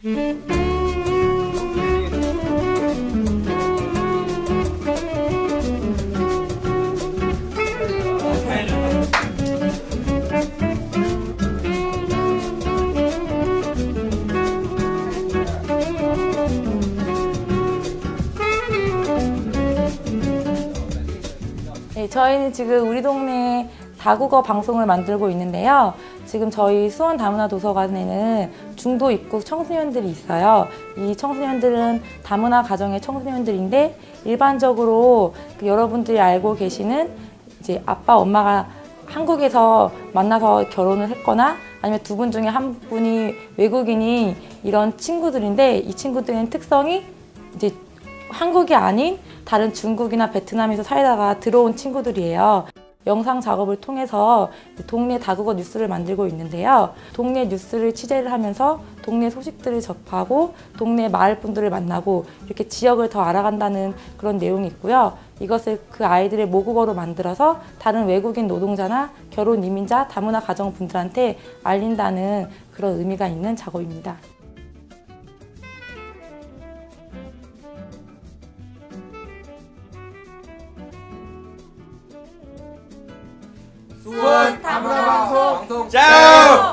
Música 네, 저희는 지금 우리 동네 다국어 방송을 만들고 있는데요. 지금 저희 수원 다문화 도서관에는 중도 입국 청소년들이 있어요. 이 청소년들은 다문화 가정의 청소년들인데 일반적으로 그 여러분들이 알고 계시는 이제 아빠 엄마가 한국에서 만나서 결혼을 했거나 아니면 두 분 중에 한 분이 외국인이 이런 친구들인데 이 친구들의 특성이 이제 한국이 아닌 다른 중국이나 베트남에서 살다가 들어온 친구들이에요. 영상 작업을 통해서 동네 다국어 뉴스를 만들고 있는데요. 동네 뉴스를 취재를 하면서 동네 소식들을 접하고 동네 마을 분들을 만나고 이렇게 지역을 더 알아간다는 그런 내용이 있고요. 이것을 그 아이들의 모국어로 만들어서 다른 외국인 노동자나 결혼 이민자, 다문화 가정 분들한테 알린다는 그런 의미가 있는 작업입니다. 수원 담문화방송 짜오!